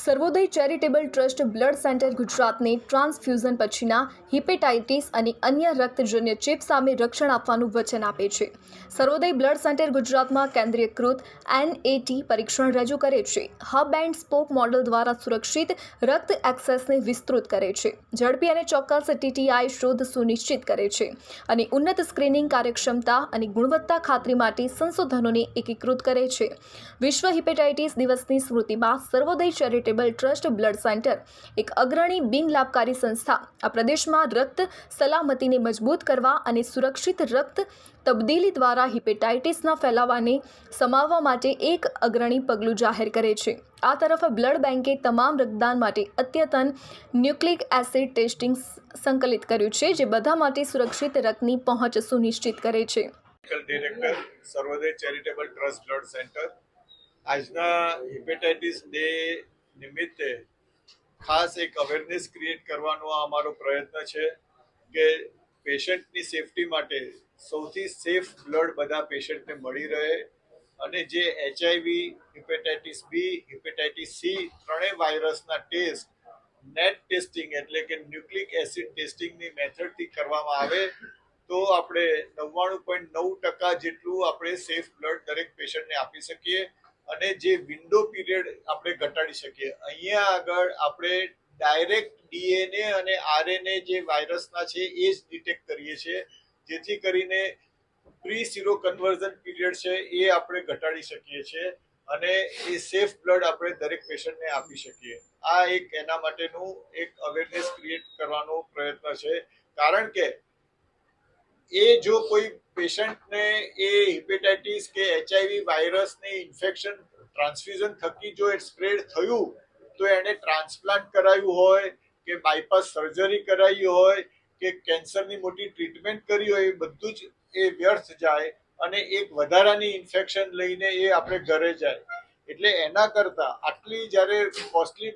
Sarvodaya charitable trust blood centre ગુજરાતને transfusion પછીના hepatitis અને અન્ય રક્તજન્ય ચેપ સામે રક્ષણ આપવાનું વચન આપે છે. સર્વોદય બ્લડ સેન્ટર ગુજરાતમાં કેન્દ્રીયકૃત એનએટી પરીક્ષણ રજૂ કરે છે. હબ એન્ડ સ્પોક મોડલ દ્વારા સુરક્ષિત રક્ત એક્સેસને વિસ્તૃત કરે છે. ઝડપી અને ચોક્કસ ટીટીઆઈ શોધ સુનિશ્ચિત કરે છે અને ઉન્નત સ્ક્રીનિંગ કાર્યક્ષમતા અને ગુણવત્તા ખાતરી માટે સંશોધનોને એકીકૃત કરે છે. વિશ્વ હિપેટાઇટિસ દિવસની સ્મૃતિમાં Sarvodaya charitable trust blood centre એક અગ્રણી બિન લાભકારી સંસ્થા. આ પ્રદેશમાં રક્ત સલામતીને મજબૂત કરવા અને સુરક્ષિત રક્ત તબદીલી દ્વારા હિપેટાઇટિસના ફેલાવાને સમાવવા માટે એક અગ્રણી પગલું જાહેર કરે છે. આ તરફ બ્લડ બેન્કે તમામ રક્તદાન માટે અત્યતન ન્યુક્લિક એસિડ ટેસ્ટિંગ સંકલિત કર્યું છે, જે બધા માટે સુરક્ષિત રક્તની પહોંચ સુનિશ્ચિત કરે છે. Director Sarvodaya charitable trust blood centre આજના હિપેટાઇટિસ ડે નિમિત્તે ખાસ એક અવેરનેસ ક્રિએટ કરવાનો આ અમારો પ્રયત્ન છે કે પેશન્ટની સેફટી માટે સૌથી સેફ બ્લડ બધા પેશન્ટને મળી રહે અને જે HIV hepatitis B hepatitis C ત્રણેય વાયરસના ટેસ્ટ નેટ ટેસ્ટિંગ એટલે કે ન્યુક્લિક એસિડ ટેસ્ટિંગની મેથડથી કરવામાં આવે, તો આપણે નવ્વાણું પોઈન્ટ નવ ટકા જેટલું આપણે સેફ બ્લડ દરેક પેશન્ટને આપી શકીએ. અને જે વિન્ડો પીરિયડ આપણે ઘટાડી શકીએ. અહીંયા આગળ આપણે ડાયરેક્ટ ડીએનએ અને આરએનએ જે વાયરસના છે, એ જ ડિટેક્ટ કરીએ છીએ. જેથી કરીને પ્રી સીરો કન્વર્ઝન પીરિયડ છે, એ આપણે ઘટાડી શકીએ છીએ અને એ સેફ બ્લડ આપણે દરેક પેશન્ટને આપી શકીએ. આ એક એના માટેનું એક અવેરનેસ ક્રિએટ કરવાનો પ્રયત્ન છે. કારણ કે એ જો કોઈ પેશન્ટને એ હિપેટાઇટિસ કે એચઆઈવી વાયરસને ઇન્ફેક્શન, ટ્રાન્સફ્યુઝન થકી જો એ સ્પ્રેડ થયું, તો એણે ટ્રાન્સપ્લાન્ટ કરાવ્યું હોય, કે બાયપાસ સર્જરી કરાવી હોય, કે કેન્સરની મોટી ટ્રીટમેન્ટ કરી હોય, એ બધું જ એ વ્યર્થ જાય અને એક વધારાની ઇન્ફેક્શન લઈને એ આપણે ઘરે જાય. એટલે એના કરતાં આટલી જ્યારે કોસ્ટલી